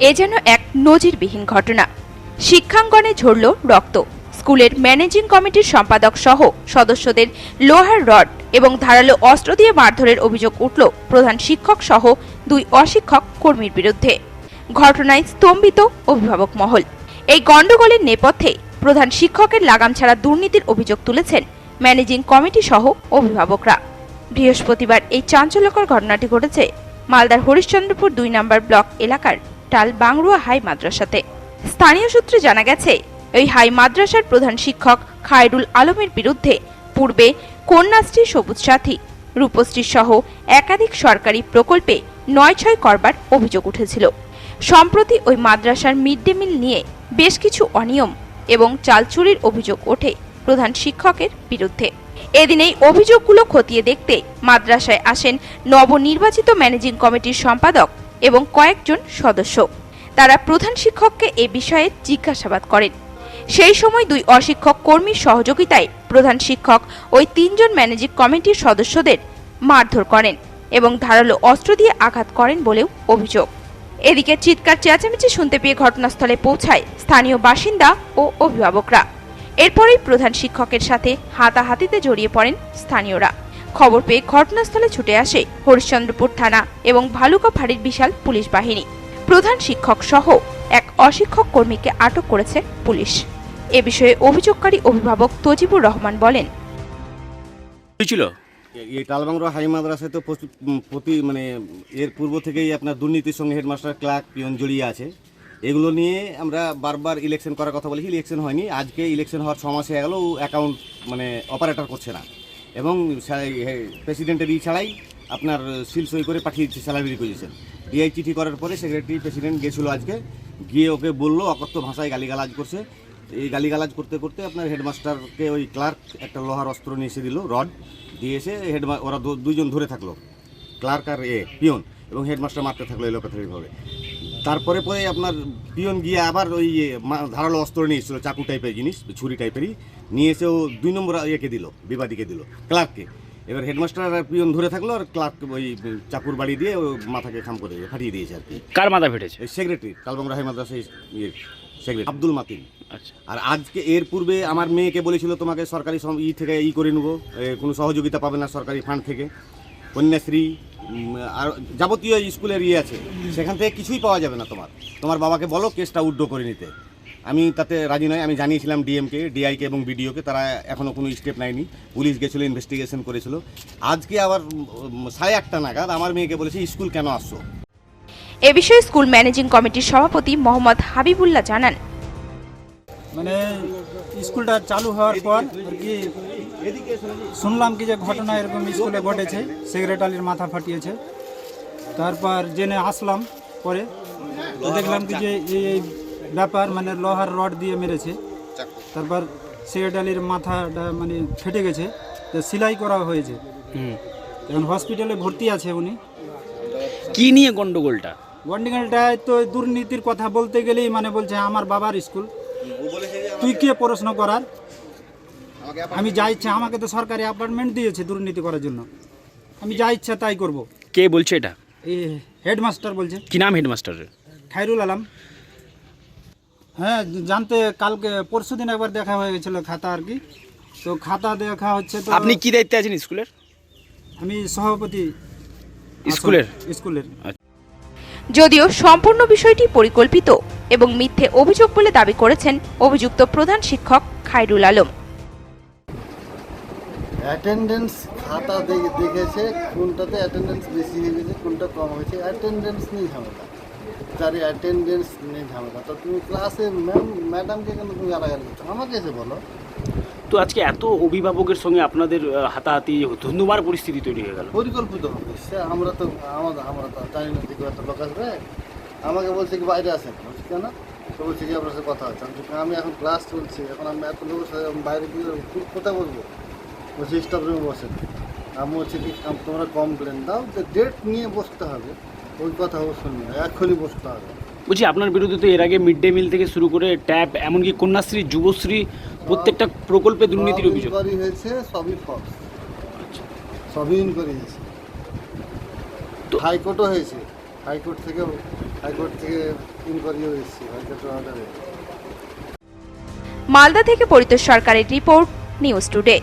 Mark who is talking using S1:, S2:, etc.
S1: এ যেন এক নজিরবিহীন ঘটনা। শিক্ষাঙ্গনে ঝরল রক্ত। স্কুলের ম্যানেজিং কমিটির সম্পাদক সহ সদস্যদের লোহার রড এবং ধারালো অস্ত্র দিয়ে মারধরের অভিযোগ উঠল প্রধান শিক্ষক সহ দুই অশিক্ষক কর্মীর বিরুদ্ধে। ঘটনায় স্তম্ভিত অভিভাবক মহল। এই গণ্ডগোলের নেপথ্যে প্রধান শিক্ষকের লাগাম ছাড়া দুর্নীতির অভিযোগ তুলেছেন ম্যানেজিং কমিটি সহ অভিভাবকরা। বৃহস্পতিবার এই চাঞ্চল্যকর ঘটনাটি ঘটেছে মালদার হরিশ্চন্দ্রপুর দুই নম্বর ব্লক এলাকার টাল বাংরুয়া হাই মাদ্রাসাতে। স্থানীয় সূত্রে জানা গেছে, এই হাই মাদ্রাসার প্রধান শিক্ষক খায়রুল আলমের বিরুদ্ধে পূর্বে কন্যাশ্রী সবুজ সাথী, রূপশ্রী সহ একাধিক সরকারি প্রকল্পে নয় ছয় করবার অভিযোগ উঠেছিল। সম্প্রতি ওই মাদ্রাসার মিড ডে মিল নিয়ে বেশ কিছু অনিয়ম এবং চাল চুরির অভিযোগ ওঠে প্রধান শিক্ষকের বিরুদ্ধে। এদিন এই অভিযোগগুলো খতিয়ে দেখতে মাদ্রাসায় আসেন নবনির্বাচিত ম্যানেজিং কমিটির সম্পাদক এবং কয়েকজন সদস্য। তারা প্রধান শিক্ষককে এ বিষয়ে জিজ্ঞাসাবাদ করেন। সেই সময় দুই অশিক্ষক কর্মীর সহযোগিতায় প্রধান শিক্ষক ওই তিনজন ম্যানেজিং কমিটির সদস্যদের মারধর করেন এবং ধারালো অস্ত্র দিয়ে আঘাত করেন বলেও অভিযোগ। এদিকে চিৎকার, চেঁচামেচি শুনতে পেয়ে ঘটনাস্থলে পৌঁছায় স্থানীয় বাসিন্দা ও অভিভাবকরা। এরপরেই প্রধান শিক্ষকের সাথে হাতাহাতিতে জড়িয়ে পড়েন স্থানীয়রা। খবর পেয়ে ঘটনাস্থলে ছুটে আসে হরিশ্চন্দ্রপুর থানা এবং ভালুকা ফাঁড়ির বিশাল পুলিশ বাহিনী। প্রধান শিক্ষক সহ এক অশিক্ষক কর্মীকে আটক করেছে পুলিশ। এ বিষয়ে অভিযোগকারী অভিভাবক তজিবুর রহমান বলেন।
S2: হয়েছিল
S3: এই টালবাংরা হাই মাদ্রাসায় তো প্রচুর- প্রতি মানে এর পূর্ব থেকেই আপনার দুর্নীতির সঙ্গে হেডমাস্টার ক্লার্ক পিয়ন জড়িয়ে আছে। এগুলো নিয়ে আমরা বারবার ইলেকশন করার কথা বলেছি ইলেকশন হয়নি। আজকে ইলেকশন হওয়ার ছ মাস হয়ে গেল অ্যাকাউন্ট মানে অপারেটর করছে না। এবং প্রেসিডেন্টের ই ছাড়াই আপনার সিল সই করে পাঠিয়ে দিচ্ছে স্যালারি রিকুইজিশন ডিআই চিঠি করার পরে সেক্রেটারি প্রেসিডেন্ট গেছিল আজকে, গিয়ে ওকে বলল, অকথ্য ভাষায় গালিগালাজ করছে। এই গালিগালাজ করতে করতে আপনার হেডমাস্টারকে ওই ক্লার্ক একটা লোহার অস্ত্র নিয়ে এসে দিল রড দিয়ে এসে হেডমা ওরা দুইজন ধরে থাকল। ক্লার্ক আর এ, পিয়ন, এবং হেডমাস্টার মারতে থাকল এলোপাথারিভাবে তারপরে পরে আপনার পিয়ন গিয়ে আবার ওই ধারালো অস্ত্র নিয়ে এসেছিল, চাকু টাইপের জিনিস, ছুরি টাইপেরই নিয়ে এসে ও দুই নম্বর ইয়েকে দিল বিবাদীকে দিল ক্লার্ককে। এবার হেডমাস্টার আর পিয়ন ধরে থাকল আর ক্লার্ক ওই চাকুর বাড়ি দিয়ে ও মাথাকে খাম করে ফাটিয়ে দিয়েছে আর কি।
S2: কার মাথা ফেটেছে?
S3: সেক্রেটারি কালবাংরা হাই মাদ্রাসা ইয়ে সেক্রেটারি আব্দুল মাতিন।
S2: আচ্ছা।
S3: আর আজকে এর পূর্বে আমার মেয়েকে বলেছিল তোমাকে সরকারি ই থেকে ই করে নেব কোনো সহযোগিতা পাবে না সরকারি ফান্ড থেকে। কন্যাশ্রী আর যাবতীয় স্কুলের ইয়ে আছে সেখান থেকে কিছুই পাওয়া যাবে না তোমার। তোমার বাবাকে বলো কেসটা উড্ড করে নিতে। আমি তাতে রাজি নয় আমি জানিয়েছিলাম ডিএমকে ডিআইকে এবং বিডিওকে তারা এখনও কোনো স্টেপ নেয়নি। পুলিশ গেছিল ইনভেস্টিগেশন করেছিল। আজকে আবার সাড়ে আটটা নাগাদ আমার মেয়েকে বলেছে স্কুল কেন আসছো?
S1: এ বিষয়ে স্কুল ম্যানেজিং কমিটির সভাপতি মোহাম্মদ হাবিবুল্লাহ জানান।
S4: মানে স্কুলটা চালু হওয়ার পর আর কি শুনলাম কি যে ঘটনা এরকম স্কুলে ঘটেছে সেক্রেটারির মাথা ফাটিয়েছে। তারপর জেনে আসলাম পরে দেখলাম কি যে এই ব্যাপার মানে লোহার রড দিয়ে মেরেছে। তারপর সেক্রেটারির মাথাটা মানে ফেটে গেছে। তো সেলাই করা হয়েছে।
S2: হুম।
S4: এখন হসপিটালে ভর্তি আছে উনি।
S2: কি নিয়ে গন্ডগোলটা?
S4: গন্ডিগালটায় তো দুর্নীতির কথা বলতে গেলেই মানে বলছে আমার বাবার স্কুল। তুই কে পড়াশোনা করার? আমি যা ইচ্ছা আমাকে তো সরকারি অ্যাপার্টমেন্ট দিয়েছে দুর্নীতি করার জন্য। আমি যা ইচ্ছা তাই করব।
S2: কে বলছে এটা?
S4: হেডমাস্টার বলছে।
S2: কি নাম হেডমাস্টারের
S4: খাইরুল আলম। হ্যাঁ জানতে কালকে পরশু দিন একবার দেখা হয়ে গেছিল খাতা আর কি। তো খাতা দেখা হচ্ছে তো
S2: আপনি কি দায়িত্বে আছেন স্কুলের?
S4: আমি সভাপতি
S2: স্কুলের?
S4: স্কুলের।
S1: যদিও সম্পূর্ণ বিষয়টি পরিকল্পিত এবং মিথ্যে অভিযোগ বলে দাবি করেছেন অভিযুক্ত প্রধান শিক্ষক খায়রুল আলম।
S5: অ্যাটেন্ডেন্স খাতা দেখে দেখেছে কোনটাতে অ্যাটেন্ডেন্স বেশি হয়ে গেছে কোনটা কম হয়েছে। অ্যাটেন্ডেন্স নিয়ে ঝামেলা। যার অ্যাটেন্ডেন্স নিয়ে ঝামেলা। তো তুমি ক্লাসে ম্যাম ম্যাডামকে কেন তুমি গালাগালি করছ? আমাকে এসে বলো।
S2: তো আজকে এত অভিভাবকের সঙ্গে আপনাদের হাতাহাতি ধন্যবাদ পরিস্থিতি তৈরি হয়ে গেল।
S5: পরিকল্পিত হবে। সে আমরা তো আমাদের আমরা তো জানি না দিকে এত লোক আসবে। আমাকে বলছে কি বাইরে আসেন। বলছি কেন? তো বলছে কি আপনার সাথে কথা হচ্ছে? আমি আমি এখন ক্লাস চলছে। এখন আমি এত লোকের সাথে বাইরে গিয়ে কোথায় বসবো? বলছি স্টাফ রুমে বসেন। আমি বলছি কি তোমরা কমপ্লেন দাও যে ডেট নিয়ে বসতে হবে। ওই কথা ও শুনি এক্ষুনি বসতে হবে।
S2: বলছি আপনার বিরুদ্ধে তো এর আগে মিড ডে মিল থেকে শুরু করে ট্যাব এমনকি কন্যাশ্রী যুবশ্রী প্রত্যেকটা প্রকল্পে দুর্নীতির অভিযোগ।
S5: ইনকোয়ারি হয়েছে সবই ফলস সবই ইনকোয়ারি হয়েছে।
S2: তো-
S5: হাইকোর্টও হয়েছে। হাইকোর্ট থেকে হাইকোর্ট থেকে ইনকোয়ারিও এসেছি হাইকোর্টের অর্ডারে
S1: মালদা থেকে পরিতোষ সরকারের রিপোর্ট নিউজ টুডে।